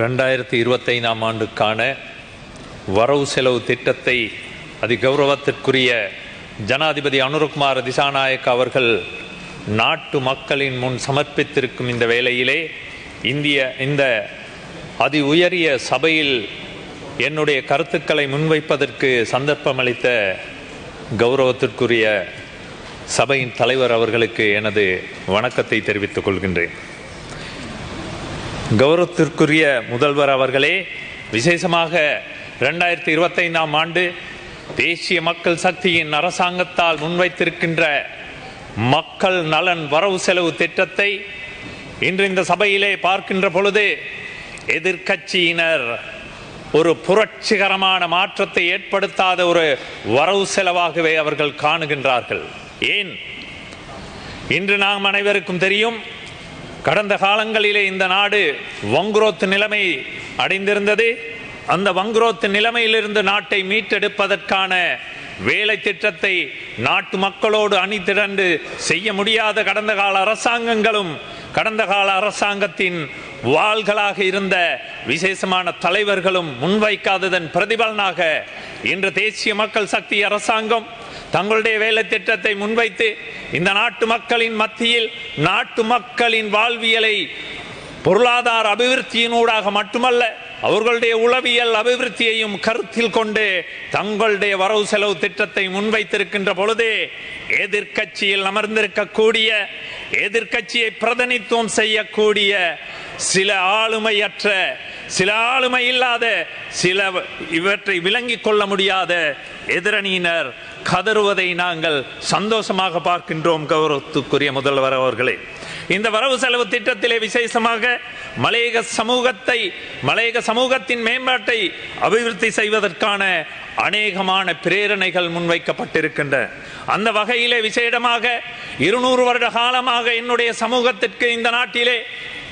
ரெண்டாயிரத்தி இருபத்தைந்தாம் ஆண்டுக்கான வரவு செலவு திட்டத்தை அதி கௌரவத்திற்குரிய ஜனாதிபதி அனுரகுமார் திசாநாயக் அவர்கள் நாட்டு மக்களின் முன் சமர்ப்பித்திருக்கும் இந்த வேளையிலே இந்திய இந்த அதி உயரிய சபையில் என்னுடைய கருத்துக்களை முன்வைப்பதற்கு சந்தர்ப்பமளித்த கௌரவத்திற்குரிய சபையின் தலைவர் அவர்களுக்கு எனது வணக்கத்தை தெரிவித்துக் கொள்கின்றேன். கௌரவத்திற்குரிய முதல்வர் அவர்களே விசேஷமாக ரெண்டாயிரத்தி இருபத்தைந்தாம் ஆண்டு தேசிய மக்கள் சக்தியின் அரசாங்கத்தால் முன்வைத்திருக்கின்ற மக்கள் நலன் வரவு செலவு திட்டத்தை இன்று இந்த சபையிலே பார்க்கின்ற பொழுது எதிர்க்கட்சியினர் ஒரு புரட்சிகரமான மாற்றத்தை ஏற்படுத்தாத ஒரு வரவு செலவாகவே அவர்கள் காணுகின்றார்கள். ஏன்? இன்று நாம் அனைவருக்கும் தெரியும் கடந்த காலங்களிலே இந்த நாடு வங்குரோத்து நிலைமை அடைந்திருந்தது. அந்த வங்குரோத்து நிலைமையிலிருந்து நாட்டை மீட்டெடுப்பதற்கான வேலை திட்டத்தை நாட்டு மக்களோடு அணி திரண்டு செய்ய முடியாத கடந்த கால அரசாங்கங்களும் கடந்த கால அரசாங்கத்தின் வாள்களாக இருந்த விசேஷமான தலைவர்களும் முன்வைக்காததன் பிரதிபலனாக இன்று தேசிய மக்கள் சக்தி அரசாங்கம் தங்களுடைய வேலை திட்டத்தை முன்வைத்து இந்த நாட்டு மக்களின் மத்தியில் நாட்டு மக்களின் வாழ்வியலை பொருளாதார அபிவிருத்தியினூடாக மட்டுமல்ல அவர்களுடைய உளவியல் அபிவிருத்தியையும் கருத்தில் கொண்டு தங்களுடைய வரவு செலவு திட்டத்தை முன்வைத்திருக்கின்ற பொழுதே எதிர்கட்சியில் அமர்ந்திருக்கக்கூடிய எதிர்க்கட்சியை பிரதிநித்துவம் செய்யக்கூடிய சில ஆளுமையற்ற சில ஆளுமை இல்லாத சில இவற்றை விளங்கிக் கொள்ள முடியாத எதிரணியினர் கதறுவதை நாங்கள் சந்தோஷமாக பார்க்கின்றோம் கௌரவத்துக்குரிய முதல்வர் அவர்களே. இந்த வரவு செலவு திட்டத்திலே விசேஷமாக மலையக சமூகத்தை மலையக சமூகத்தின் மேம்பாட்டை அபிவிருத்தி செய்வதற்கான அநேகமான பிரேரணைகள் முன்வைக்கப்பட்டிருக்கின்றன அந்த வகையிலே விசேடமாக இருநூறு வருட காலமாக என்னுடைய சமூகத்திற்கு இந்த நாட்டிலே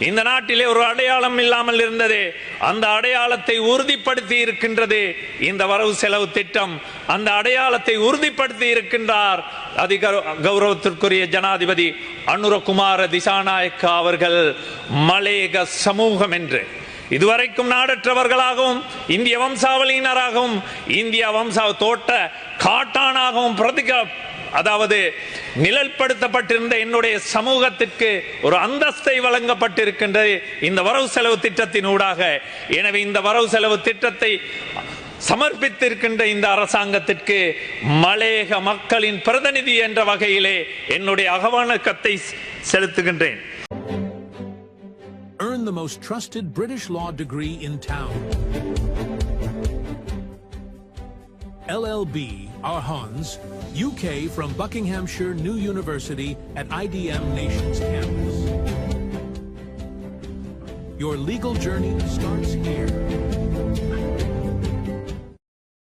இந்த நாட்டிலே ஒரு அடையாளம் இல்லாமல் இருந்தது. அந்த அடையாளத்தை உறுதிப்படுத்தி இருக்கின்றது இந்த வரவு செலவு திட்டம். அந்த அடையாளத்தை உறுதிப்படுத்தி இருக்கின்றார் அதிக கௌரவத்திற்குரிய ஜனாதிபதி அனுரகுமார திசாநாயக்கா அவர்கள். மலேக சமூகம் என்று. இதுவரைக்கும் நாடற்றவர்களாகவும் இந்திய வம்சாவளியினராகவும் இந்திய வம்சா தோட்ட காட்டானாகவும் பிரதிக அதாவது நிழல்படுத்தப்பட்டிருந்த என்னுடைய சமூகத்திற்கு ஒரு அந்தஸ்தை வழங்கப்பட்டிருக்கின்றது இந்த வரவு செலவு திட்டத்தின் ஊடாக எனவே இந்த வரவு செலவு திட்டத்தை சமர்ப்பித்திருக்கின்ற இந்த அரசாங்கத்திற்கு மலேக மக்களின் பிரதிநிதி என்ற வகையிலே என்னுடைய அகவணக்கத்தை செலுத்துகின்றேன் Earn the most trusted British law degree in town. LLB, Arhans, UK from Buckinghamshire New University at IDM Nations campus. Your legal journey starts here.